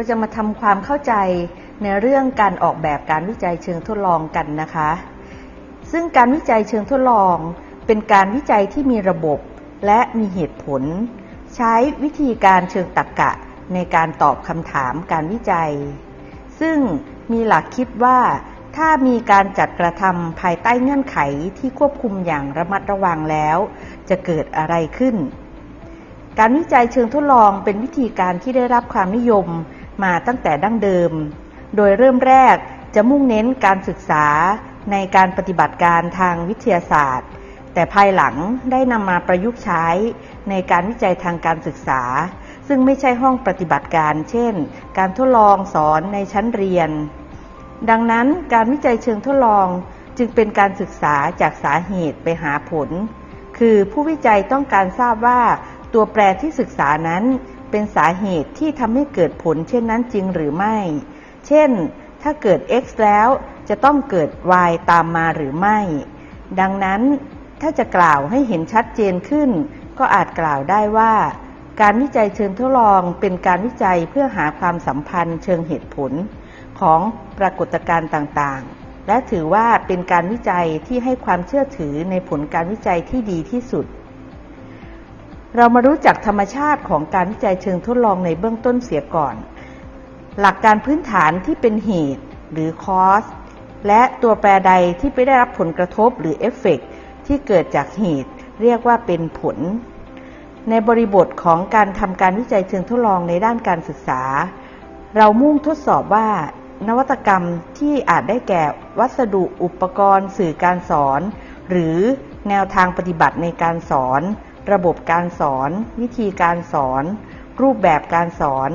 เราจะมาทำความเข้าใจในเรื่องการออกแบบการวิจัยเชิงทดลองกันนะคะ ซึ่งการวิจัยเชิงทดลองเป็นการวิจัยที่มีระบบและมีเหตุผล ใช้วิธีการเชิงตรรกะในการตอบคำถามการวิจัย ซึ่งมีหลักคิดว่าถ้ามีการจัดกระทำภายใต้เงื่อนไขที่ควบคุมอย่างระมัดระวังแล้ว จะเกิดอะไรขึ้น การวิจัยเชิงทดลองเป็นวิธีการที่ได้รับความนิยม มาตั้งแต่ดั้งเดิม โดยเริ่มแรกจะมุ่งเน้นการศึกษาในการปฏิบัติการทางวิทยาศาสตร์ แต่ภายหลังได้นำมาประยุกต์ใช้ในการวิจัยทางการศึกษา ซึ่งไม่ใช่ห้องปฏิบัติการ เช่น การทดลองสอนในชั้นเรียน ดังนั้นการวิจัยเชิงทดลองจึงเป็นการศึกษาจากสาเหตุไปหาผล คือผู้วิจัยต้องการทราบว่าตัวแปรที่ศึกษานั้น เป็นสาเหตุที่ทำให้เกิดผล เช่นนั้นจริงหรือไม่ เช่น ถ้าเกิด x แล้วจะต้องเกิด y ตามมาหรือไม่ ดังนั้นถ้าจะกล่าวให้เห็นชัดเจนขึ้น ก็อาจกล่าวได้ว่า การวิจัยเชิงทดลองเป็นการวิจัยเพื่อหาความสัมพันธ์เชิงเหตุผล ของปรากฏการณ์ต่างๆ และถือว่าเป็นการวิจัยที่ให้ความเชื่อถือในผลการวิจัยที่ดีที่สุด เรามารู้จักธรรมชาติของการวิจัยเชิงทดลองในเบื้องต้นเสียก่อน หลักการพื้นฐานที่เป็นเหตุหรือ cause และตัวแปรใดที่ไปได้รับผลกระทบหรือ effect ที่เกิดจากเหตุ เรียกว่าเป็นผล ในบริบทของการทำการวิจัยเชิงทดลองในด้านการศึกษา เรามุ่งทดสอบว่านวัตกรรมที่อาจได้แก่วัสดุอุปกรณ์ สื่อการสอน หรือแนวทางปฏิบัติในการสอน ระบบการสอน วิธีการสอน รูปแบบการสอน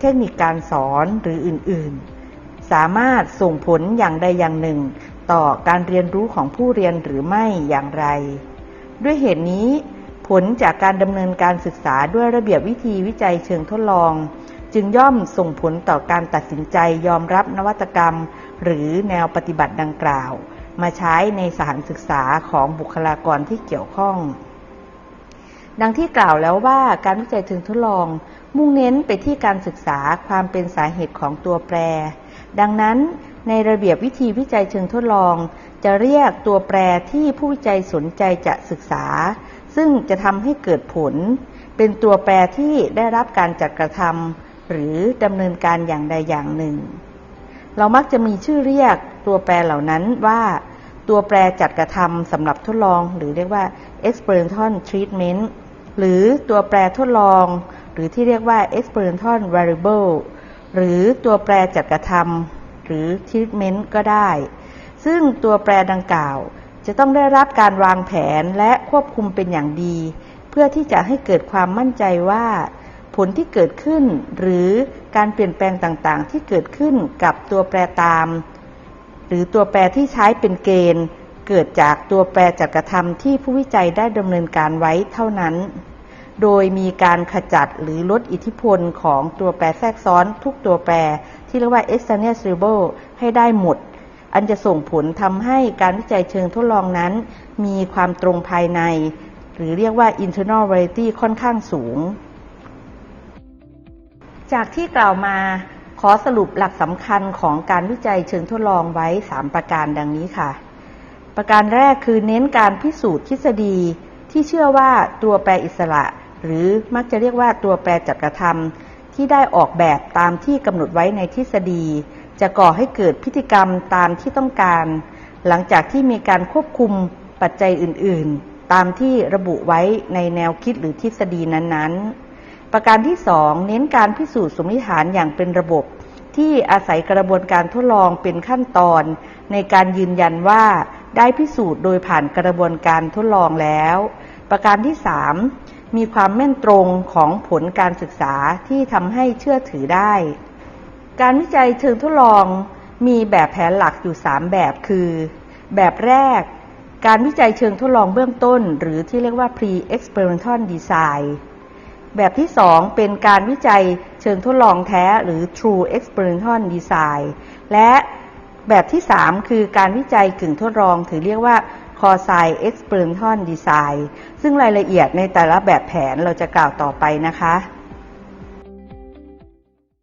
เทคนิคการสอนหรืออื่น ๆ สามารถส่งผลอย่างใดอย่างหนึ่ง ต่อการเรียนรู้ของผู้เรียนหรือไม่อย่างไร ด้วยเหตุนี้ ผลจากการดำเนินการศึกษาด้วยระเบียบวิธีวิจัยเชิงทดลอง จึงย่อมส่งผลต่อการตัดสินใจยอมรับนวัตกรรม หรือแนวปฏิบัติดังกล่าว มาใช้ในสถานศึกษาของบุคลากรที่เกี่ยวข้อง ดังที่กล่าวแล้วว่าการวิจัยเชิงทดลอง มุ่งเน้นไปที่การศึกษาความเป็นสาเหตุของตัวแปร ดังนั้นในระเบียบวิธีวิจัยเชิงทดลอง จะเรียกตัวแปรที่ผู้วิจัยสนใจจะศึกษา ซึ่งจะทำให้เกิดผล เป็นตัวแปรที่ได้รับการจัดกระทำหรือดำเนินการอย่างใดอย่างหนึ่ง เรามักจะมีชื่อเรียกตัวแปรเหล่านั้นว่าตัวแปรจัดกระทำสำหรับทดลอง หรือเรียกว่า experimental treatment หรือตัวแปรทดลอง หรือที่เรียกว่า experimental variable หรือตัวแปรจัดกระทำหรือ treatment ก็ได้ ซึ่งตัวแปรดังกล่าว จะต้องได้รับการวางแผนและควบคุมเป็นอย่างดี เพื่อที่จะให้เกิดความมั่นใจว่า ผลที่เกิดขึ้น หรือการเปลี่ยนแปลงต่างๆ ที่เกิดขึ้นกับตัวแปรตาม หรือตัวแปรที่ใช้เป็นเกณฑ์ เกิดจากตัวแปรจัดกระทำที่ผู้วิจัยได้ดำเนินการไว้เท่านั้น โดยมีการขจัดหรือลดอิทธิพลของตัวแปรแทรกซ้อนทุกตัวแปร ที่เรียกว่า external variable ให้ได้หมด อันจะส่งผลทำให้การวิจัยเชิงทดลองนั้น มีความตรงภายใน หรือเรียกว่า internal validity ค่อนข้างสูง จากที่กล่าวมาขอสรุปหลักสำคัญของการวิจัยเชิงทดลองไว้ 3 ประการดังนี้ค่ะ ประการแรกคือเน้นการพิสูจน์ทฤษฎี ที่เชื่อว่าตัวแปรอิสระ หรือมักจะเรียกว่าตัวแปรจัดกระทำที่ได้ออกแบบตามที่กำหนดไว้ในทฤษฎี จะก่อให้เกิดพฤติกรรมตามที่ต้องการ หลังจากที่มีการควบคุมปัจจัยอื่น ๆ ตามที่ระบุไว้ในแนวคิดหรือทฤษฎีนั้น ๆ ประการที่สองเน้นการพิสูจน์สมมติฐานอย่างเป็นระบบที่อาศัยกระบวนการทดลองเป็นขั้นตอน ในการยืนยันว่า ได้พิสูจน์โดยผ่านกระบวนการทดลองแล้ว ประการที่สามมีความแม่นตรงของผลการศึกษาที่ทำให้เชื่อถือได้ การวิจัยเชิงทดลองมีแบบแผนหลักอยู่ 3 แบบคือ แบบแรก การวิจัยเชิงทดลองเบื้องต้น หรือที่เรียกว่า pre-experimental design แบบที่ 2 เป็นการวิจัยเชิงทดลองแท้หรือ true experimental design และ แบบที่ 3 คือการวิจัยกึ่งทดลอง ถือเรียกว่า c o s i experimental design ซึ่งรายละเอียดในแต่ละแบบแผนเราจะกล่าวต่อไปนะคะ